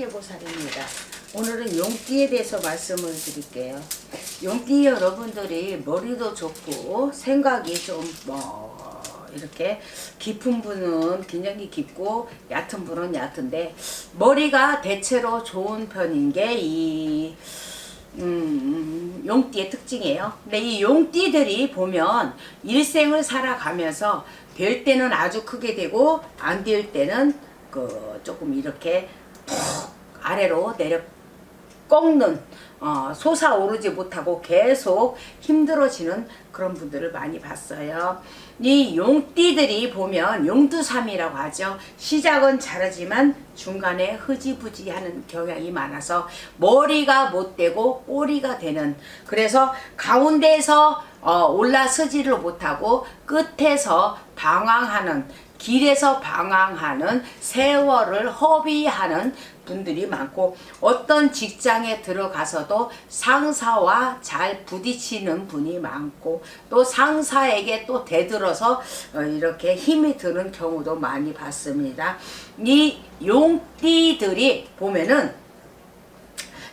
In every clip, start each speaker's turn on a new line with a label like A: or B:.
A: 학계보살입니다. 오늘은 용띠에 대해서 말씀을 드릴게요. 용띠 여러분들이 머리도 좋고 생각이 좀뭐 이렇게 깊은 분은 굉장히 깊고 얕은 분은 얕은데 머리가 대체로 좋은 편인 게이 음, 용띠의 특징이에요. 근데 이 용띠들이 보면 일생을 살아가면서 될 때는 아주 크게 되고 안 될 때는 그 조금 이렇게 푹 아래로 내려 꺾는 어, 솟아오르지 못하고 계속 힘들어지는 그런 분들을 많이 봤어요. 이 용띠들이 보면 용두삼이라고 하죠. 시작은 잘하지만 중간에 흐지부지하는 경향이 많아서 머리가 못 되고 꼬리가 되는 그래서 가운데에서 어, 올라서지를 못하고 끝에서 방황하는 길에서 방황하는 세월을 허비하는 분들이 많고 어떤 직장에 들어가서도 상사와 잘 부딪히는 분이 많고 또 상사에게 또 대들어서 어, 이렇게 힘이 드는 경우도 많이 봤습니다. 이 용띠들이 보면은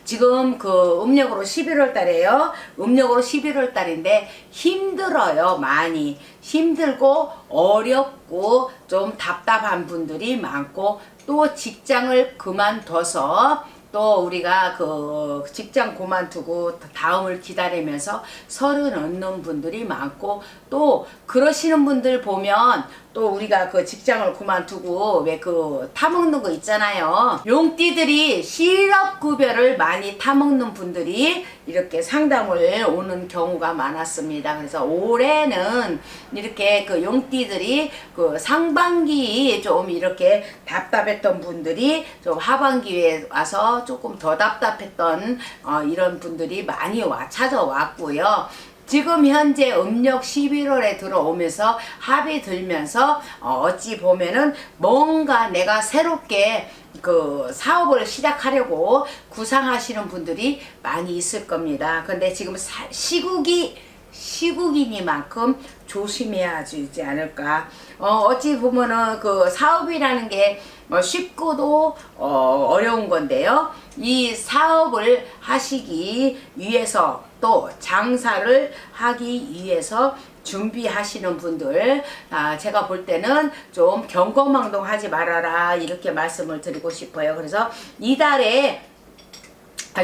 A: 지금 그 음력으로 11월 달에요. 음력으로 11월 달인데 힘들어요. 많이. 힘들고 어렵고 좀 답답한 분들이 많고 또 직장을 그만둬서 또 우리가 그 직장 그만두고 다음을 기다리면서 서른 얻는 분들이 많고 또 그러시는 분들 보면 또 우리가 그 직장을 그만두고 왜 그 타먹는 거 있잖아요. 용띠들이 실업 급여를 많이 타먹는 분들이 이렇게 상담을 오는 경우가 많았습니다. 그래서 올해는 이렇게 그 용띠들이 그 상반기 좀 이렇게 답답했던 분들이 좀 하반기에 와서 조금 더 답답했던 어 이런 분들이 많이 와 찾아왔고요. 지금 현재 음력 11월에 들어오면서 합이 들면서 어, 어찌 보면은 뭔가 내가 새롭게 그 사업을 시작하려고 구상하시는 분들이 많이 있을 겁니다. 근데 지금 사, 시국이 시국이니만큼 조심해야 하지 않을까. 어, 어찌 보면은 그 사업이라는 게 뭐 쉽고도 어, 어려운 건데요. 이 사업을 하시기 위해서 또 장사를 하기 위해서 준비하시는 분들, 아, 제가 볼 때는 좀 경거망동하지 말아라 이렇게 말씀을 드리고 싶어요. 그래서 이달에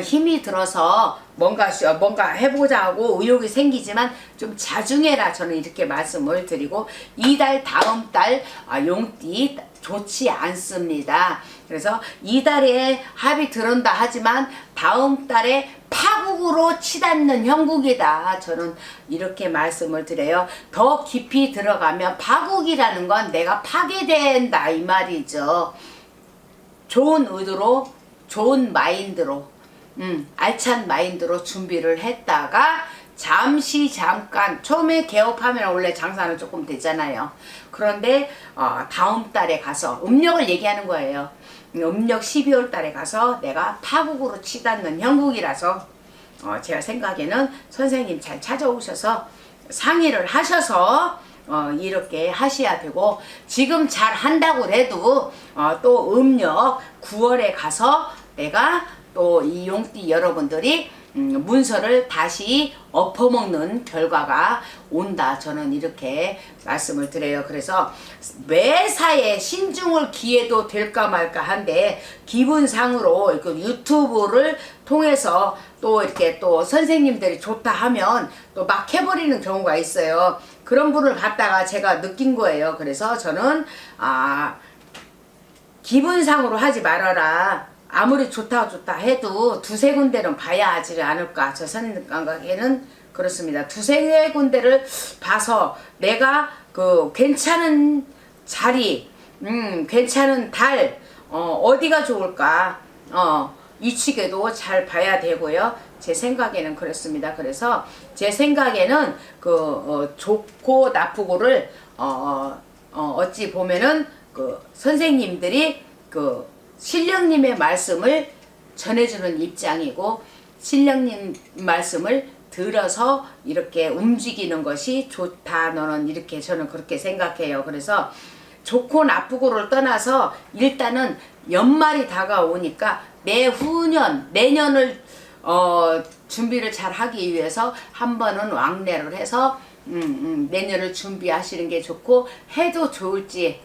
A: 힘이 들어서 뭔가 시- 뭔가 해보자 하고 의욕이 생기지만 좀 자중해라 저는 이렇게 말씀을 드리고 이달 다음 달 아, 용띠 좋지 않습니다. 그래서 이달에 합이 들은다 하지만 다음 달에 파 국으로 치닫는 형국이다. 저는 이렇게 말씀을 드려요. 더 깊이 들어가면 파국이라는 건 내가 파괴된다 이 말이죠. 좋은 의도로 좋은 마인드로 음, 알찬 마인드로 준비를 했다가 잠시 잠깐 처음에 개업하면 원래 장사는 조금 되잖아요. 그런데 어, 다음 달에 가서 음력을 얘기하는 거예요. 음력 12월 달에 가서 내가 파국으로 치닫는 형국이라서 어, 제가 생각에는 선생님 잘 찾아오셔서 상의를 하셔서 어, 이렇게 하셔야 되고 지금 잘 한다고 해도 어, 또 음력 9월에 가서 내가 또 이 용띠 여러분들이 음, 문서를 다시 엎어먹는 결과가 온다. 저는 이렇게 말씀을 드려요. 그래서 매사에 신중을 기해도 될까 말까 한데 기분상으로 그 유튜브를 통해서 또 이렇게 또 선생님들이 좋다 하면 또 막 해버리는 경우가 있어요. 그런 분을 갖다가 제가 느낀 거예요. 그래서 저는 아 기분상으로 하지 말아라. 아무리 좋다 좋다 해도 두세 군데는 봐야 하지 않을까. 저 생각에는 그렇습니다. 두세 군데를 봐서 내가 그 괜찮은 자리, 음, 괜찮은 달, 어, 어디가 좋을까, 어, 이치게도 잘 봐야 되고요. 제 생각에는 그렇습니다. 그래서 제 생각에는 그 어, 좋고 나쁘고를 어, 어, 어찌 보면은 그 선생님들이 그 신령님의 말씀을 전해주는 입장이고 신령님 말씀을 들어서 이렇게 움직이는 것이 좋다 너는 이렇게 저는 그렇게 생각해요. 그래서 좋고 나쁘고를 떠나서 일단은 연말이 다가오니까 내후년 내년을 어, 준비를 잘 하기 위해서 한 번은 왕래를 해서 음, 음, 내년을 준비하시는 게 좋고 해도 좋을지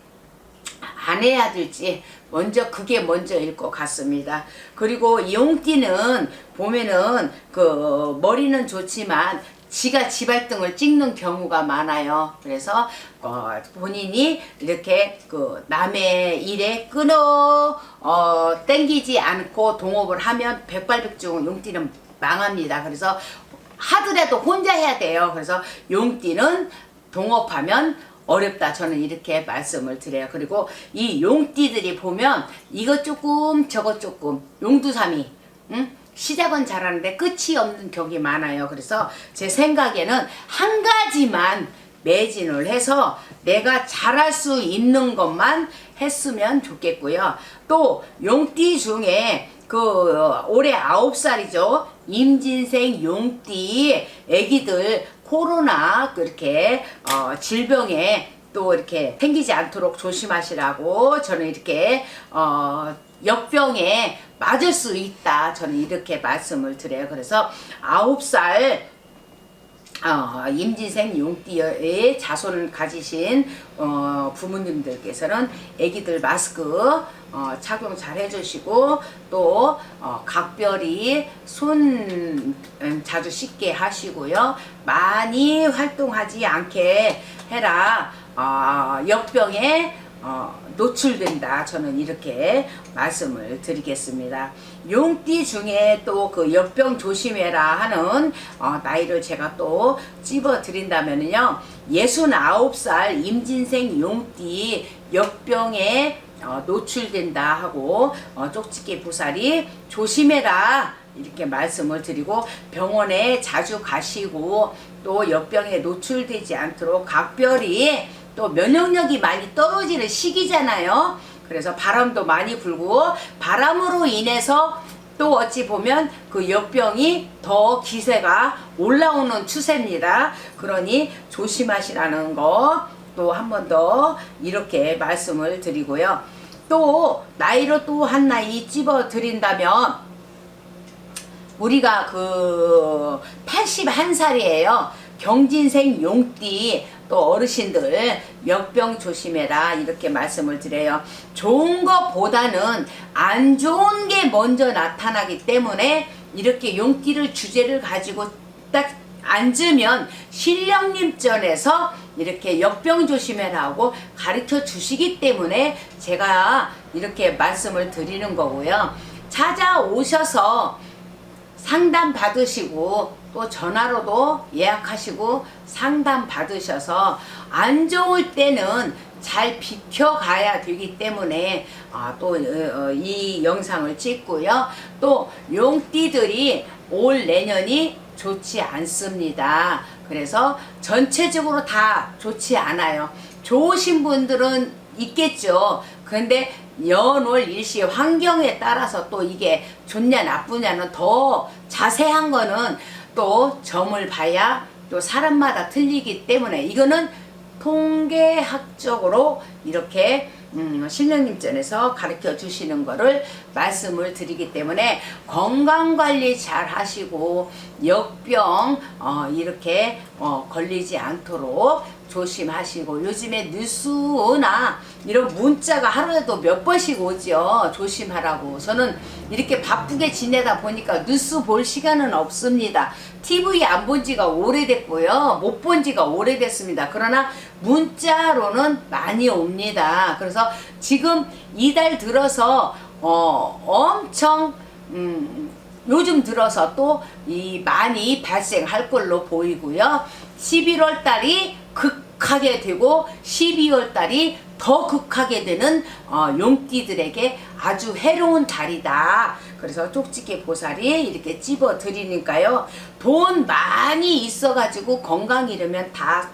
A: 안 해야 될지 먼저 그게 먼저일 것 같습니다. 그리고 용띠는 보면은 그 머리는 좋지만 지가 지발등을 찍는 경우가 많아요. 그래서 어 본인이 이렇게 그 남의 일에 끊어 어 땡기지 않고 동업을 하면 백발백중 용띠는 망합니다. 그래서 하더라도 혼자 해야 돼요. 그래서 용띠는 동업하면 어렵다. 저는 이렇게 말씀을 드려요. 그리고 이 용띠들이 보면 이것 조금 저것 조금 용두삼이 응? 시작은 잘하는데 끝이 없는 격이 많아요. 그래서 제 생각에는 한 가지만 매진을 해서 내가 잘할 수 있는 것만 했으면 좋겠고요. 또 용띠 중에 그 올해 아홉 살이죠. 임진생 용띠 애기들 코로나 그렇게 어, 질병에 또 이렇게 생기지 않도록 조심하시라고 저는 이렇게 어, 역병에 맞을 수 있다 저는 이렇게 말씀을 드려요. 그래서 아홉 살 어, 임진생 용띠의 자손을 가지신 어, 부모님들께서는 아기들 마스크 어, 착용 잘 해주시고 또 어, 각별히 손 음, 자주 씻게 하시고요. 많이 활동하지 않게 해라. 어, 역병에 어, 노출된다. 저는 이렇게 말씀을 드리겠습니다. 용띠 중에 또 그 역병 조심해라 하는 어, 나이를 제가 또 찝어 드린다면요. 69살 임진생 용띠 역병에 어, 노출된다 하고 어, 쪽집게 보살이 조심해라 이렇게 말씀을 드리고 병원에 자주 가시고 또 역병에 노출되지 않도록 각별히 또 면역력이 많이 떨어지는 시기잖아요. 그래서 바람도 많이 불고 바람으로 인해서 또 어찌 보면 그 역병이 더 기세가 올라오는 추세입니다. 그러니 조심하시라는 거 또 한 번 더 이렇게 말씀을 드리고요. 또 나이로 또 한 나이 찝어 드린다면 우리가 그 81살이에요. 경진생 용띠 또 어르신들 역병 조심해라 이렇게 말씀을 드려요. 좋은 것보다는 안 좋은 게 먼저 나타나기 때문에 이렇게 용띠를 주제를 가지고 딱 앉으면 신령님전에서 이렇게 역병 조심해라고 가르쳐 주시기 때문에 제가 이렇게 말씀을 드리는 거고요. 찾아오셔서 상담 받으시고 또 전화로도 예약하시고 상담 받으셔서 안 좋을 때는 잘 비켜가야 되기 때문에 아, 또이 영상을 찍고요. 또 용띠들이 올 내년이 좋지 않습니다. 그래서 전체적으로 다 좋지 않아요. 좋으신 분들은 있겠죠. 근데 연월 일시 환경에 따라서 또 이게 좋냐 나쁘냐는 더 자세한 거는 또 점을 봐야 또 사람마다 틀리기 때문에 이거는 통계학적으로 이렇게 음, 신령님전에서 가르쳐 주시는 거를 말씀을 드리기 때문에 건강 관리 잘 하시고 역병 어, 이렇게 어, 걸리지 않도록 조심하시고 요즘에 뉴스나 이런 문자가 하루에도 몇 번씩 오죠 조심하라고. 저는 이렇게 바쁘게 지내다 보니까 뉴스 볼 시간은 없습니다. TV 안 본 지가 오래됐고요. 못 본 지가 오래됐습니다. 그러나 문자로는 많이 옵니다. 그래서 지금 이달 들어서 어, 엄청 음, 요즘 들어서 또 이 많이 발생할 걸로 보이고요. 11월 달이 극하게 되고 12월 달이 더 극하게 되는 어, 용띠들에게 아주 해로운 달이다. 그래서 쪽집게 보살이 이렇게 찝어 드리니까요. 돈 많이 있어가지고 건강 잃으면 다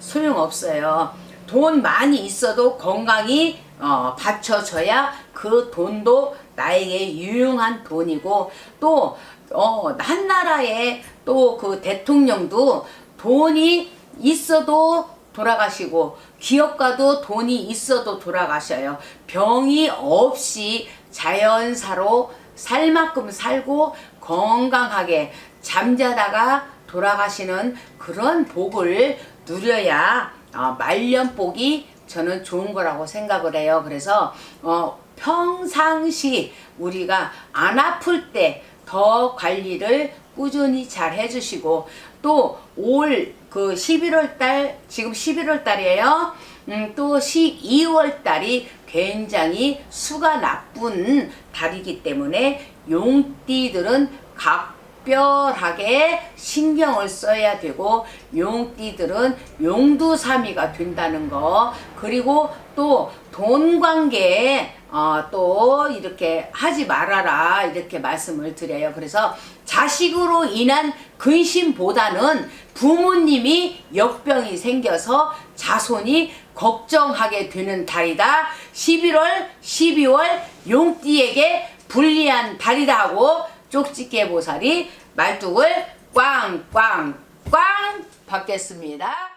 A: 소용없어요. 돈 많이 있어도 건강이 어, 받쳐져야 그 돈도 나에게 유용한 돈이고 또 어, 한 나라의 또 그 대통령도 돈이 있어도 돌아가시고 기업가도 돈이 있어도 돌아가셔요. 병이 없이 자연사로 살 만큼 살고 건강하게 잠자다가 돌아가시는 그런 복을 누려야 어, 말년복이 저는 좋은 거라고 생각을 해요. 그래서 어, 평상시 우리가 안 아플 때 더 관리를 꾸준히 잘 해주시고 또 올 그 11월 달 지금 11월 달이에요. 음, 또 12월 달이 굉장히 수가 나쁜 달이기 때문에 용띠들은 각 별하게 신경을 써야 되고 용띠들은 용두사미가 된다는 거 그리고 또 돈 관계에 어, 또 이렇게 하지 말아라 이렇게 말씀을 드려요. 그래서 자식으로 인한 근심보다는 부모님이 역병이 생겨서 자손이 걱정하게 되는 달이다. 11월, 12월 용띠에게 불리한 달이다 하고 쪽집게 보살이 말뚝을 꽝꽝꽝 받겠습니다.